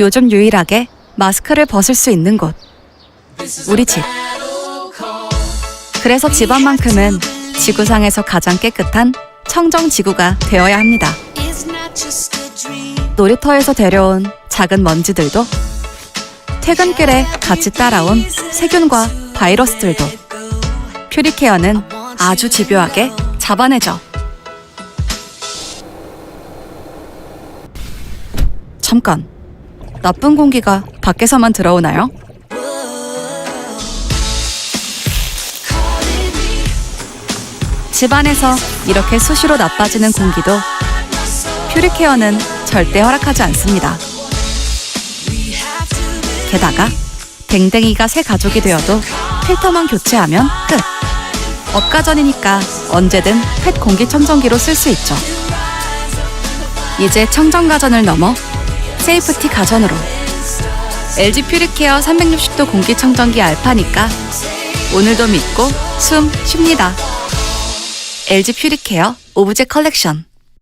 요즘 유일하게 마스크를 벗을 수 있는 곳. 우리 집. 그래서 집안만큼은 지구상에서 가장 깨끗한 청정 지구가 되어야 합니다. 놀이터에서 데려온 작은 먼지들도 퇴근길에 같이 따라온 세균과 바이러스들도 퓨리케어는 아주 집요하게 잡아내죠. 잠깐. 나쁜 공기가 밖에서만 들어오나요? 집안에서 이렇게 수시로 나빠지는 공기도 퓨리케어는 절대 허락하지 않습니다. 게다가 댕댕이가 새 가족이 되어도 필터만 교체하면 끝. 업가전이니까 언제든 펫 공기청정기로 쓸 수 있죠. 이제 청정 가전을 넘어 세이프티 가전으로 LG 퓨리케어 360도 공기청정기 알파니까 오늘도 믿고 숨 쉽니다. LG 퓨리케어 오브제 컬렉션